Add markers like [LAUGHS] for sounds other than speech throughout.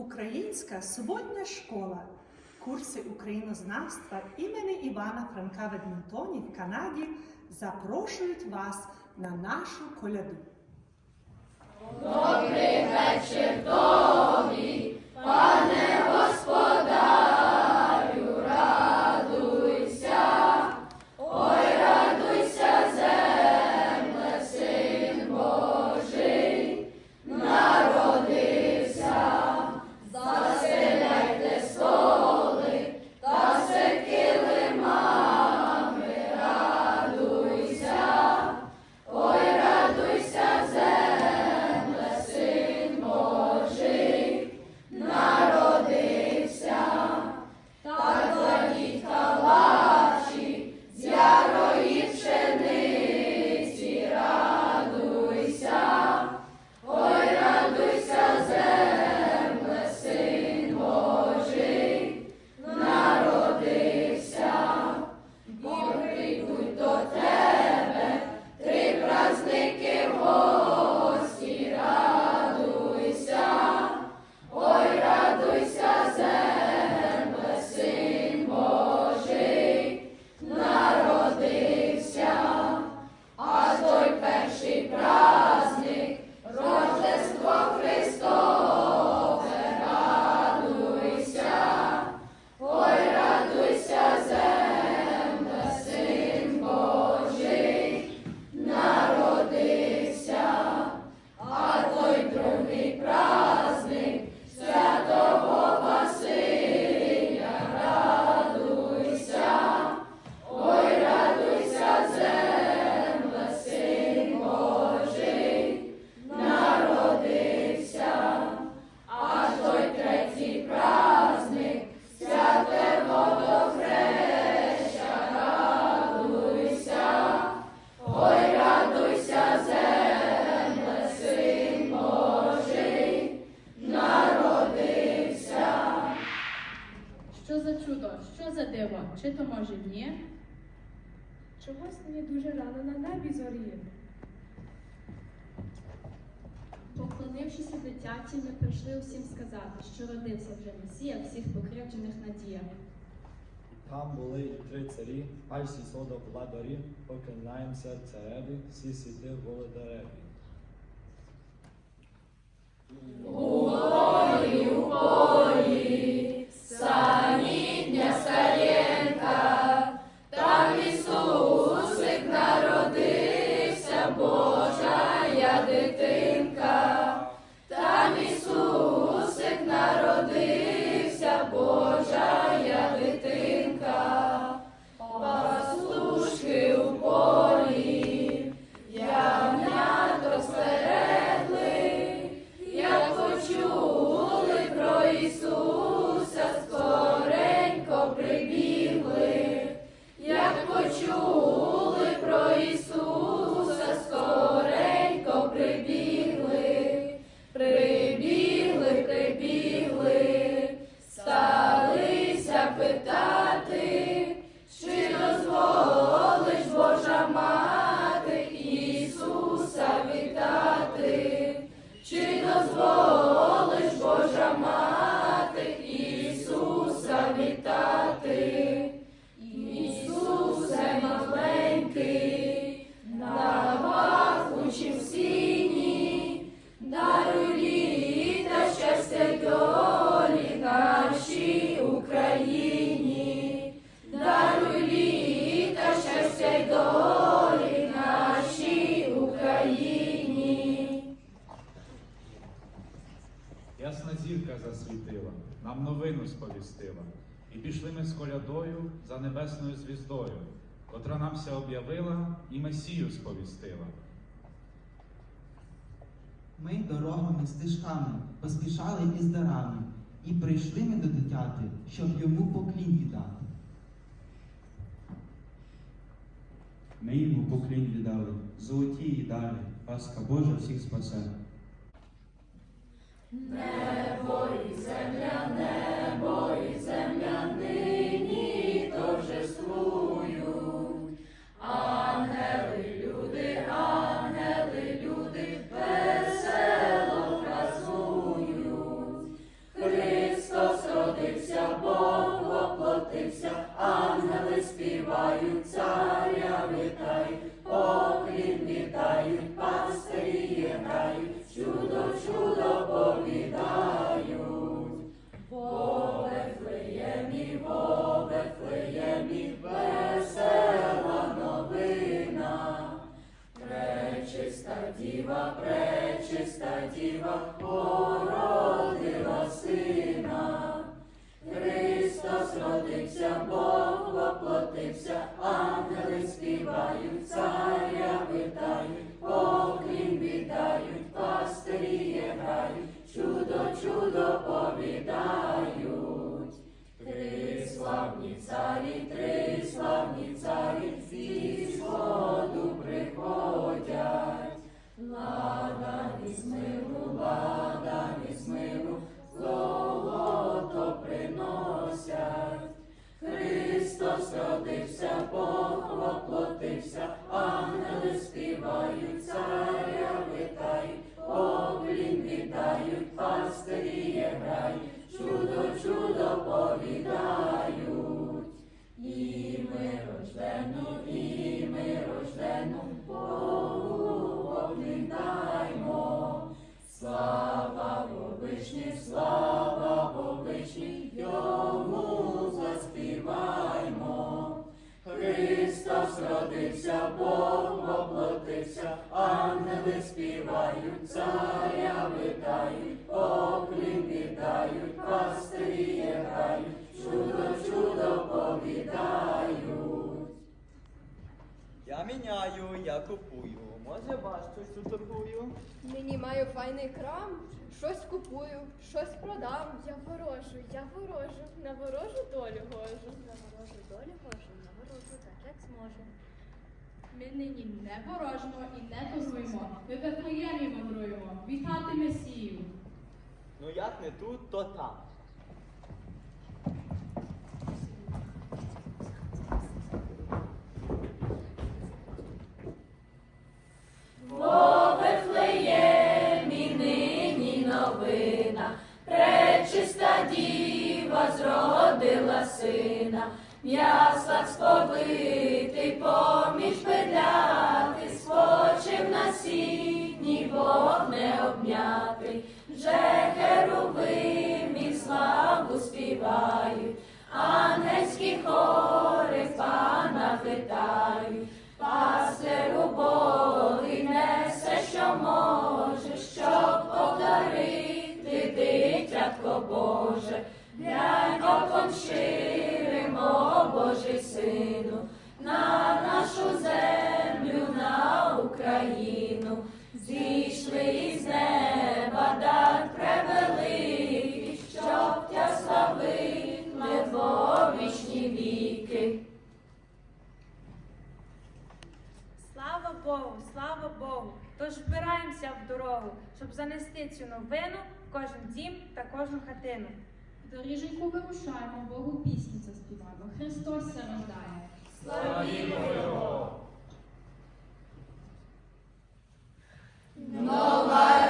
Українська суботня школа. Курси українознавства імені Івана Франка в Едмонтоні в Канаді запрошують вас на нашу коляду. Що Чогось мені дуже рано на небі зоріє. Поклонившися дитяті, ми прийшли усім сказати, що родився вже Месія всіх покривджених надія. Там були і три царі, аж сісода владарі, поклоняємося цареві, всі світи володареві. Засвітила, нам новину сповістила. І пішли ми з колядою за небесною звіздою, котра нам ся об'явила і Месію сповістила. Ми дорогами стежками поспішали із дарами, і прийшли ми до дитяти, щоб йому поклін віддати. Ми йому поклін віддали, золоті і далі, Пасха Божа всіх спасе. Небо і земля, небо і земля Дають, бо Вифлеємі, бо то чудо повідають, три славні царі, три славні царі зі сходу приходять, лада із миру, лада із миру, золото приносять. Христос родився, Бог воплотився, ангели співаються. Бог воплотився, ангели співають, царя витають, поклін віддають, пастирі грають, чудо, чудо повідають. Я міняю, я купую. Може вас щось уторгую? Нині маю файний крам, щось купую, щось продам. Я ворожу, я ворожу, на ворожу долю гожу. На ворожу долю гожу, на ворожу так, як зможу. Ми нині не ворожимо і не торгуємо. Ми в мандруємо. Вітати Месію. Ну як не тут, то там. Зродила сина, м'ясла сповитий, поміж педляти, скочив на сіні, Бог не обнятий, вже херовимі славу співають, ангельські хори пана вітають. Пастиру Богий несе, що може, щоб подарити дитятко Боже, глянь оком Божий сину, на нашу землю, на Україну, зійшли із неба дар превеликий, щоб тя славили во вічні віки. Слава Богу, слава Богу! Тож збираємося в дорогу, щоб занести цю новину в кожен дім та кожну хатину. Доріженьку вирушаємо, Богу пісні заспіваємо. Христос се рождає. Славімо Його! Гляньте,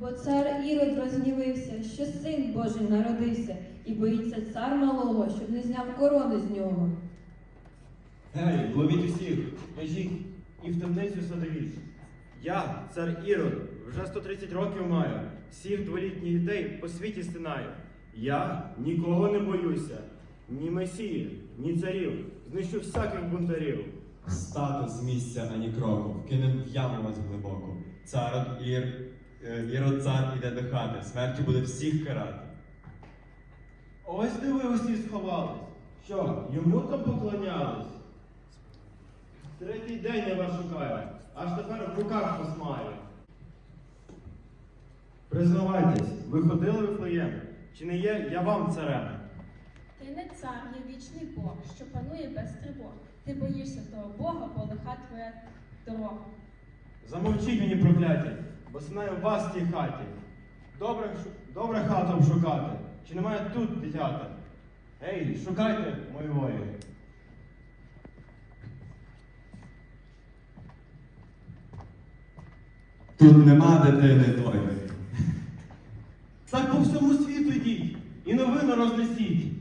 Бо цар Ірод розгнівився, що син Божий народився, і боїться цар малого, щоб не зняв корони з нього. Гей, ловіть усіх, кажіть і в темницю садовіть. Я, цар Ірод, вже 130 років маю. Всіх дволітніх дітей по світі стинаю. Я нікого не боюся. Ні месії, ні царів. Знищу всяких бунтарів. Статус з місця ані кроку, вкинем в яму вас глибоку. Цар ір, е, ірод цар іде до хати, смертю буде всіх карати. Ось де ви усі сховались. Що, йому там поклонялись? Третій день я вас шукаю, аж тепер в руках вас маю. Признавайтесь, ви ходили в Вифлеєм? Чи не є я вам царем? Ти не цар, є вічний Бог, що панує без тривог. Ти боїшся того Бога, бо лиха твоя дорога. Замовчіть мені прокляття, бо синаю вас в тій хаті. Добре, добре хату шукати. Чи немає тут дитята? Ей, шукайте мої вої. Тут нема дитини тої. [LAUGHS] Так по всьому світу йдіть і новину рознесіть,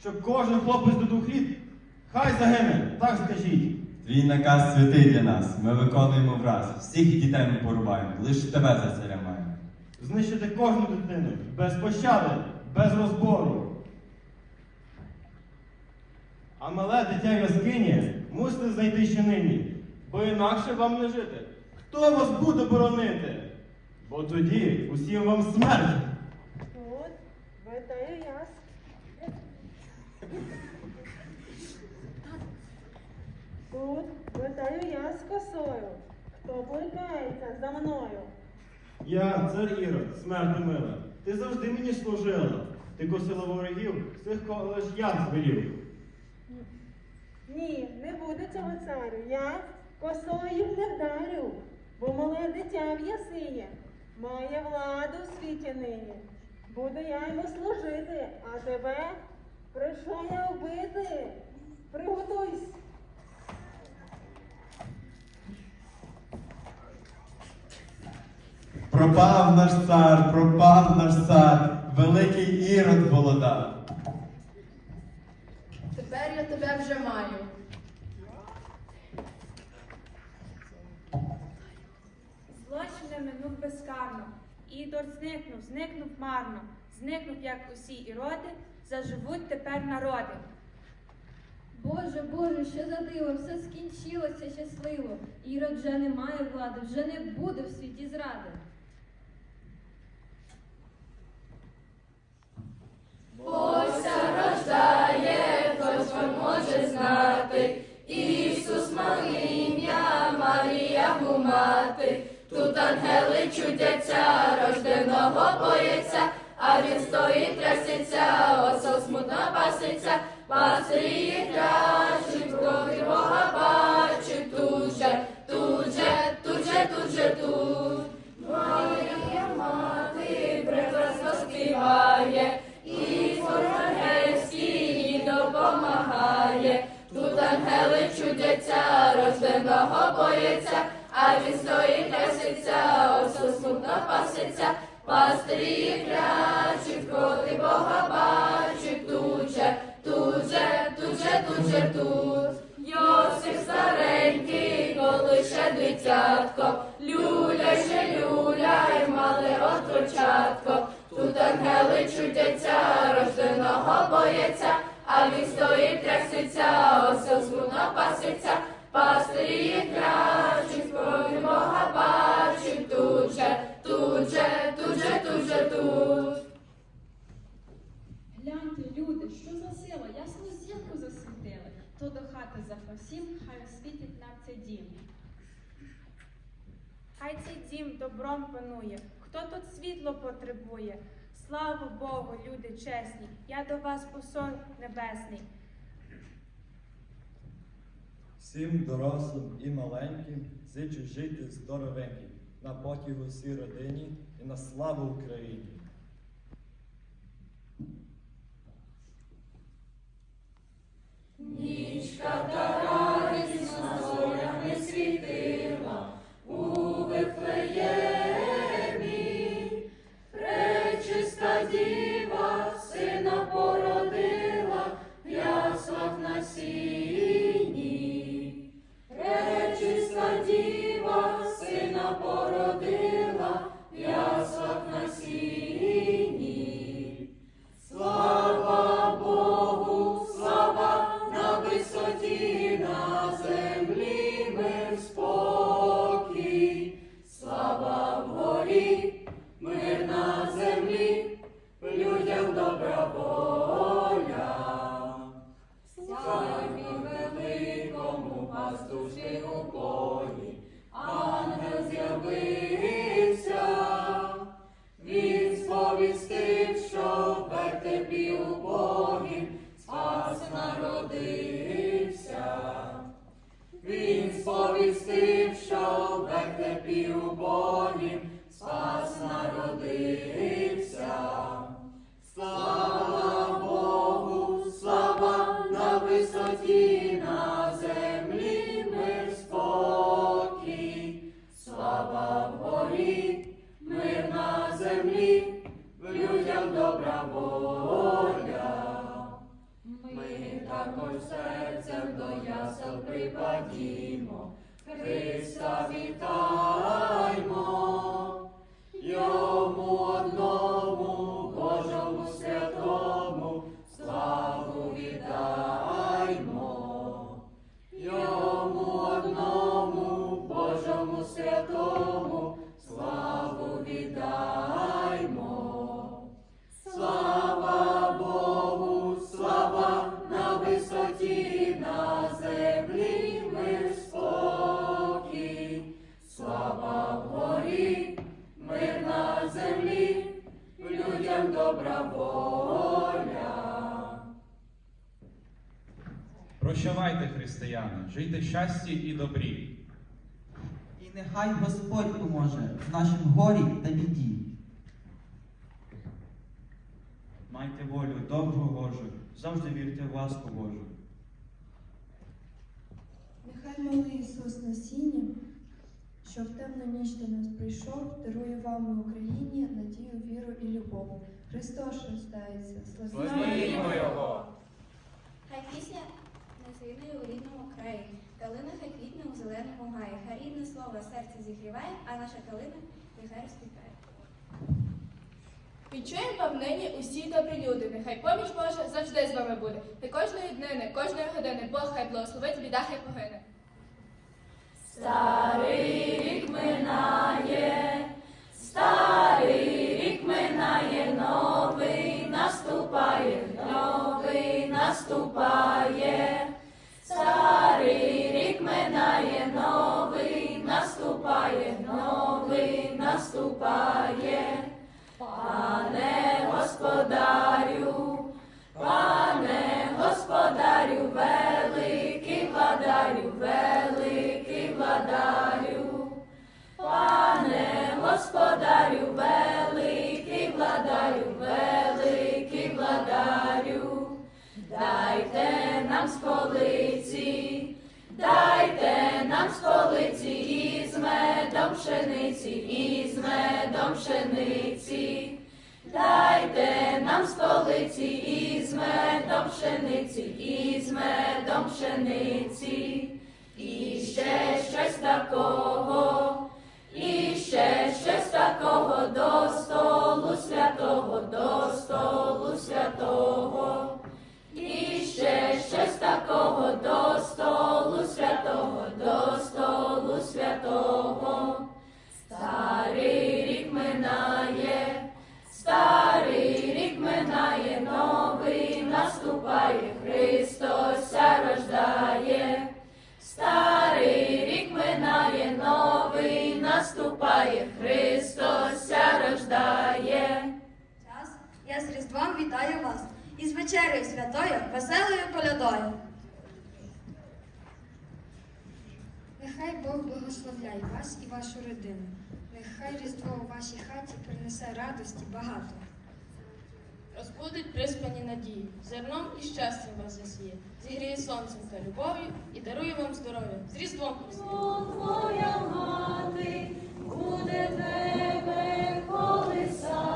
щоб кожен хлопець до двох літ хай загине, так скажіть. Твій наказ святий для нас. Ми виконуємо враз. Всіх дітей ми порубаємо, лиш тебе за царя маємо. Знищити кожну дитину без пощади, без розбору. А мале дитя в яскині мусите знайти ще нині, бо інакше вам не жити. Хто вас буде боронити? Бо тоді усім вам смерть. От, видаю я. Тут видаю я з косою. Хто бликається за мною? Я цар Ірод, смерти мила. Ти завжди мені служила. Ти косила ворогів, цих кого лиш я звелів. Ні, не буде цього царю. Я косою не вдарю, бо мале дитя в ясині має владу в світі нині. Буду я йому служити, а тебе прийшов я вбити. Приготуйся. Пропав наш цар, пропав наш цар, великий ірод володар. Тепер я тебе вже маю. Злочин не минув безкарно. Ідор зникнув, зникнув марно, зникнув, як усі іроди, заживуть тепер народи. Боже, Боже, що за диво, все скінчилося щасливо. Ірод вже не має влади, вже не буде в світі зради. Ось рождає, вам може знати. Ісус малий Марія му мати. Тут ангели чудяться, рожденого боїться, а він стоїть трясеться, осел смутно паситься, пастирі кращі, крові Бога рожденого боїться, а він стоїть трясеться, осел смутно паситься, пастирі крячі, вкоти Бога бачить, тут же, тут же, тут же, тут же, тут. Йосиф старенький, коли ще дитятко, люляй ще люляй, мале отрочатко. Тут ангели чудяться, рожденого боїться, а він стоїть трясеться, осел смутно паситься, пастирі крові Бога бачить, тут же, тут же, тут. Гляньте, люди, що за ясну зірку засвітили. То до хати запросім, хай освітить нам цей дім. Хай цей дім добром панує, хто тут світло потребує. Слава Богу, люди чесні, я до вас посол небесний. Всім дорослим і маленьким зичу жити здоровеньким, на потягу всій родині і на славу Україні. Християни, жийте в щасті і добрі. І нехай Господь поможе в нашім горі та біді. Майте волю добру Божу, завжди вірте в ласку Божу. Нехай малий Ісус на сіні, що в темну ніч до нас прийшов, дарує вам і Україні надію, віру і любов. Христос рождається, Славімо Його! Хай пісня не загине у рідному краї, калина хай квітне у зеленому рідне слово серце зігріває, а наша калина нехай розквітає. Відчуємо вам нині усі добрі люди. Нехай поміч Божа завжди з вами буде. Та кожної днини, кожної години Бог хай благословить, біда хай погине. Старий рік минає, старий рік минає, новий наступає, новий наступає. Наступає. Медом пшениці, із медом пшениці, і ще щось такого, Нехай Бог благословляє вас і вашу родину. Нехай Різдво у вашій хаті принесе радості багато. Розбудить приспані надії, зерном і щастям вас засіє, зігріє сонцем та любов'ю і дарує вам здоров'я. З Різдвом Христом! Твоя мати буде тебе колисати,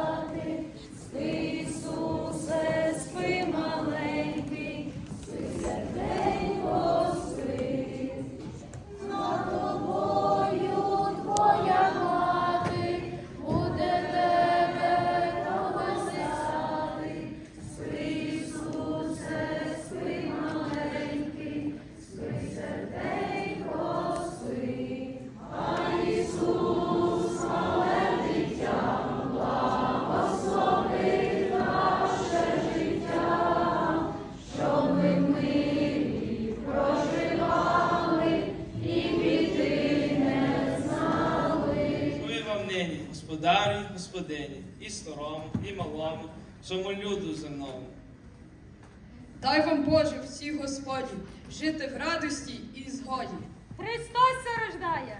всі жити в радості і згоді. Христос рождає!